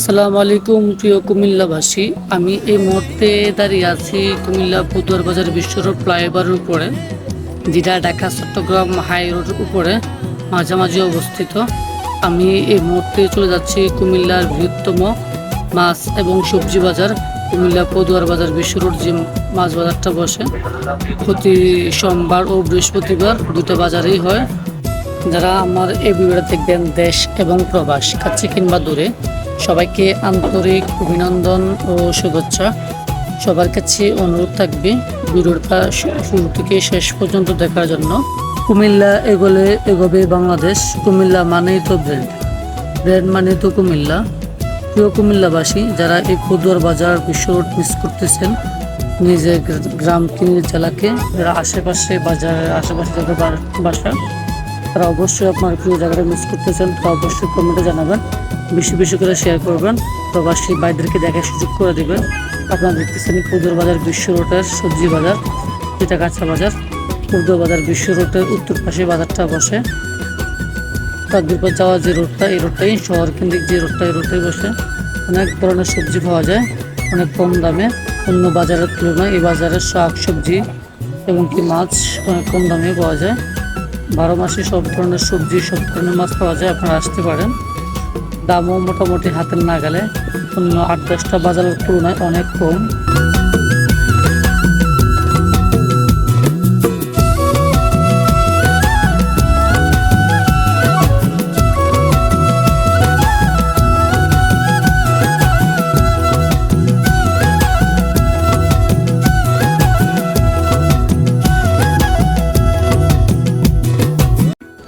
আসসালামু আলাইকুম, প্রিয় কুমিল্লাবাসী। আমি এই মুহূর্তে দাঁড়িয়ে আছি কুমিল্লা পুতুয়ার বাজার বিশ্বরোড ফ্লাইওভারের উপরে যেটা ঢাকা, চট্টগ্রাম হাই রোডের উপরে মাঝামাঝি অবস্থিত। আমি এই মুহূর্তে চলে যাচ্ছি কুমিল্লার বৃহত্তম মাছ এবং সবজি বাজার, কুমিল্লা পদুয়ার বাজার বিশ্ব রোড যে মাছ বাজারটা বসে। প্রতি সোমবার ও বৃহস্পতিবার দুটো বাজারেই হয়। যারা আমার এই ভিডিওটা দেখবেন দেশ এবং প্রবাস, কাছে কিংবা দূরে সবাইকে আন্তরিক অভিনন্দন ও শুভেচ্ছা। সবার কাছে অনুরোধ থাকবে ভিডিওটা শুরু থেকে শেষ পর্যন্ত দেখার জন্য। কুমিল্লা এগোলে এগোবে বাংলাদেশ, কুমিল্লা মানেই তো ব্র্যান্ড ব্র্যান্ড মানে তো কুমিল্লা। প্রিয় কুমিল্লাবাসী, যারা এই পদুয়ার বাজার বিশ্ব রোড মিস করতেছেন, নিজের গ্রাম নিজ জেলাকে, যারা আশেপাশে বাজারের আশেপাশে যাদের বাসা, তারা অবশ্যই আপনার প্রিয় জায়গাটা মিস করতেছেন, তারা অবশ্যই কমেন্টে জানাবেন। বেশি বেশি করে শেয়ার করবেন। প্রবাসী ভাইদেরকে দেখার সুযোগ করে দিবেন। আপনারা দেখতেছেন পুজোর বাজার, বিশ্ব রোডের সবজি বাজার যেটা কাঁচা বাজার। পুজো বাজার, বিশ্ব রোডের উত্তর পাশে বাজারটা বসে। তাকবিরপুর যাওয়া যে রোডটা, এই রোডটাই শহর কেন্দ্রিক যে রোডটা, এই রোডটাই বসে। অনেক ধরনের সবজি পাওয়া যায়, অনেক কম দামে। অন্য বাজারের তুলনায় এই বাজারের শাক, সবজি এবং কি মাছ অনেক কম দামে পাওয়া যায়। বারো মাসে সব ধরনের সবজি, সব ধরনের মাছ পাওয়া যায়, আপনারা আসতে পারেন। দামও মোটামুটি হাতের নাগালে। অন্য আট দশটা বাজারের তুলনায় অনেক কম।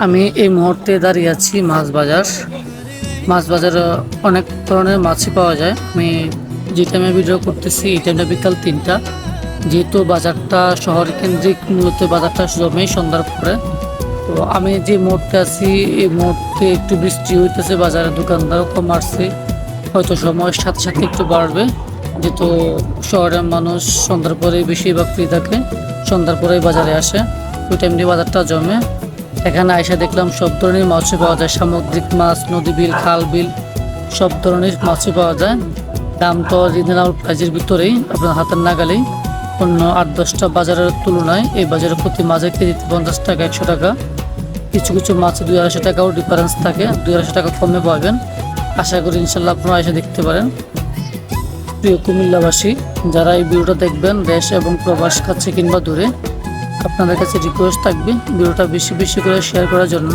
আমি এই মুহূর্তে দাঁড়িয়ে আছি মাছ বাজার। মাছ বাজারে অনেক ধরনের মাছই পাওয়া যায়। আমি যে টাইমে ভিডিও করতেছি, এই টাইমটা বিকাল তিনটা। যেহেতু বাজারটা শহর কেন্দ্রিক মূলত বাজারটা জমেই সন্ধ্যার পরে। তো আমি যে মুহূর্তে আছি, এই মুহূর্তে একটু বৃষ্টি হইতেছে, বাজারে দোকানদারও কম হয়তো সময়ের সাথে সাথে একটু বাড়বে। যেহেতু শহরের মানুষ সন্ধ্যার পরে বেশিরভাগ ফ্রি থাকে, সন্ধ্যার পরেই বাজারে আসে। ওই টাইম দিয়ে বাজারটা জমে। এখানে আইসা দেখলাম সব ধরনের মাছই পাওয়া যায়। সামুদ্রিক মাছ, নদী বিল, খাল বিল, সব ধরনের মাছই পাওয়া যায়। দাম তো রিজনেবল প্রাইজের ভিতরেই, আপনার হাতের নাগালেই। অন্য আট, দশটা বাজারের তুলনায় এই বাজারে প্রতি মাছের কেজিতে পঞ্চাশ টাকা, একশো টাকা। কিছু কিছু মাছে দুই আড়াইশো টাকাও ডিফারেন্স থাকে, দুই আড়াইশো টাকা কমে পাবেন। আশা করি ইনশাল্লাহ আপনারা এসে দেখতে পারেন। প্রিয় কুমিল্লাবাসী, যারা এই ভিডিওটা দেখবেন দেশ এবং প্রবাস কাছে কিংবা দূরে আপনাদের কাছে রিকোয়েস্ট থাকবে ভিডিওটা বেশি বেশি করে শেয়ার করার জন্য।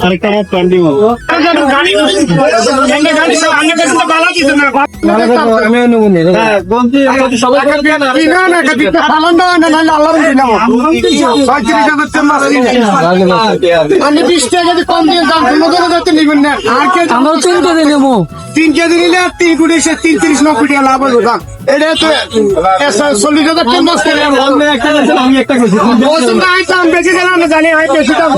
আরেকটা প্যান্ডিং আমি অনুগুনি আমি বিশ টাকা যদি কম দিয়ে দাম কোনো করতে নিবেন না আর কে আমরা তিন কেজি নেব। তিন কেজি নিলে তিন কোটি সে তিন তিরিশ নব্বই টাকা লাভ হলো দাম। এটা তো চল্লিশ হাজার টাকা। মাস আমি একটা করছি ওষুধ আমি বেশি গেলাম জানি আমি বেশি দাম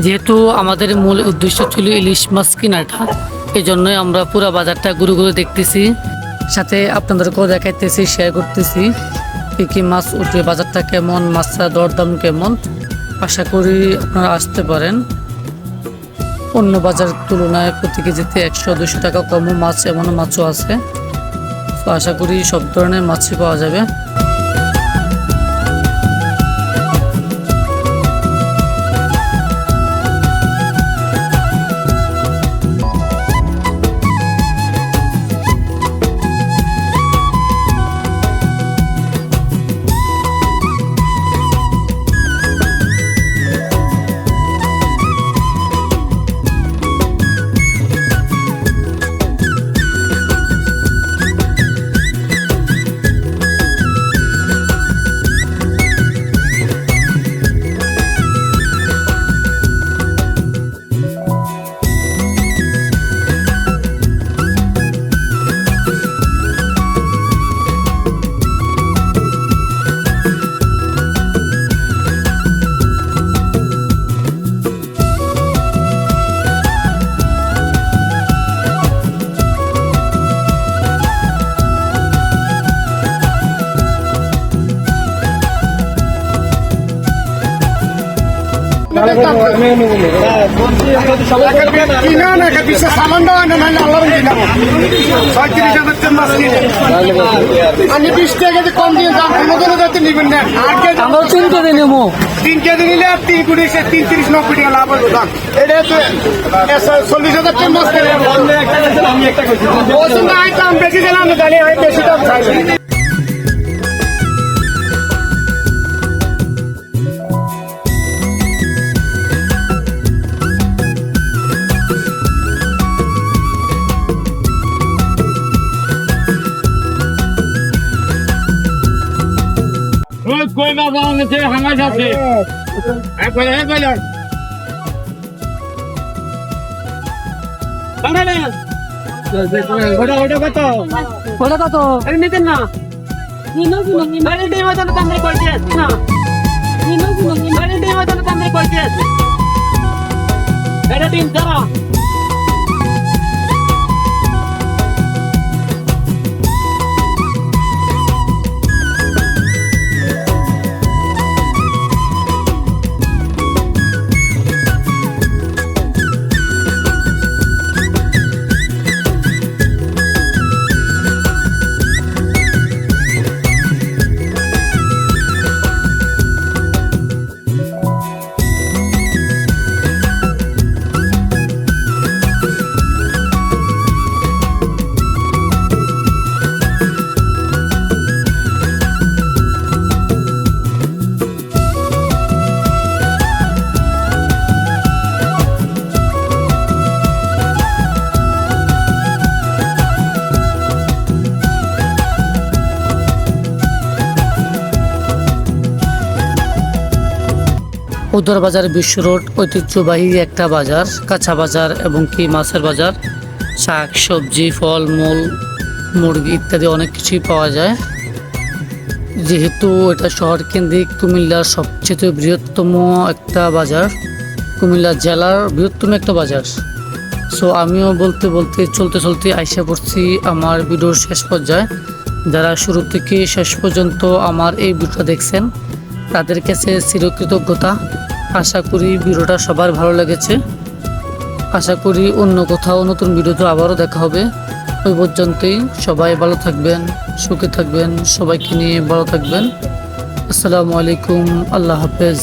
যেহেতু আমাদের মূল উদ্দেশ্য ছিল ইলিশ মাছ কেনাটা এই জন্যই আমরা পুরো বাজারটা ঘুরে ঘুরে দেখতেছি। সাথে আপনাদেরকেও দেখাইতেছি শেয়ার করতেছি কী কী মাছ উঠবে বাজারটা কেমন মাছটা দরদাম কেমন। আশা করি আপনারা আসতে পারেন। অন্য বাজার তুলনায় প্রতি কেজিতে একশো দুশো টাকা কমও মাছ, এমনও মাছও আছে। তো আশা করি সব ধরনের মাছই পাওয়া যাবে। আমিও নেব। নি। হ্যাঁ, বলছি আপনাদের সবাই কিনা না বিশ্ব সামান দেওয়া না নাহলে আল্লাহ কিনা ছয়ত্রিশ হাজার টাকা মাছ কিনে। আমি বিশ টাকা কেজি কম দিয়ে দাম কোনোদিনও যাতে নিবেন না। আর কেজি আমরা তিন কেজি নেব। তিন কেজি নিলে তিন কোটি সে তিন তিরিশ নব্বই টাকা লাভ হবে দাম। এটা চল্লিশ হাজার টাকা মাছ কিনে। একটা গেছেন, আমি একটা বেশি দিলাম জানি আমি বেশি দাম চাই কই মাছ আমার কাছে হামাস আছে। ওটা ওটা কত? ওটা কত? নিতেন না। নিনো নিনো আরে ডে মতন কামড়ে করতে আছে না। নিনো নিনো আরে ডে মতন কামড়ে করতে আছে এটা দিন দাঁড়া উত্তর বাজার বিশ্ব রোড, ঐতিহ্যবাহী একটা বাজার, কাঁচা বাজার এবং কি মাছের বাজার, শাক, সবজি, ফল, মূল, মুরগি ইত্যাদি অনেক কিছুই পাওয়া যায়। যেহেতু এটা শহর কেন্দ্রিক কুমিল্লার সবচেয়ে বৃহত্তম একটা বাজার, কুমিল্লা জেলার বৃহত্তম একটা বাজার। সো আমিও বলতে বলতে, চলতে চলতে আইসা পড়ছি আমার ভিডিওর শেষ পর্যায়ে। যারা শুরু থেকে শেষ পর্যন্ত আমার এই ভিডিওটা দেখছেন তাদের কাছে চিরকৃতজ্ঞতা। আশা করি ভিডিওটা সবার ভালো লেগেছে। আশা করি অন্য কোথাও নতুন ভিডিওতে আবারও দেখা হবে। ওই পর্যন্তই সবাই ভালো থাকবেন, সুখে থাকবেন, সবাইকে নিয়ে ভালো থাকবেন। আসসালামু আলাইকুম, আল্লাহ হাফেজ।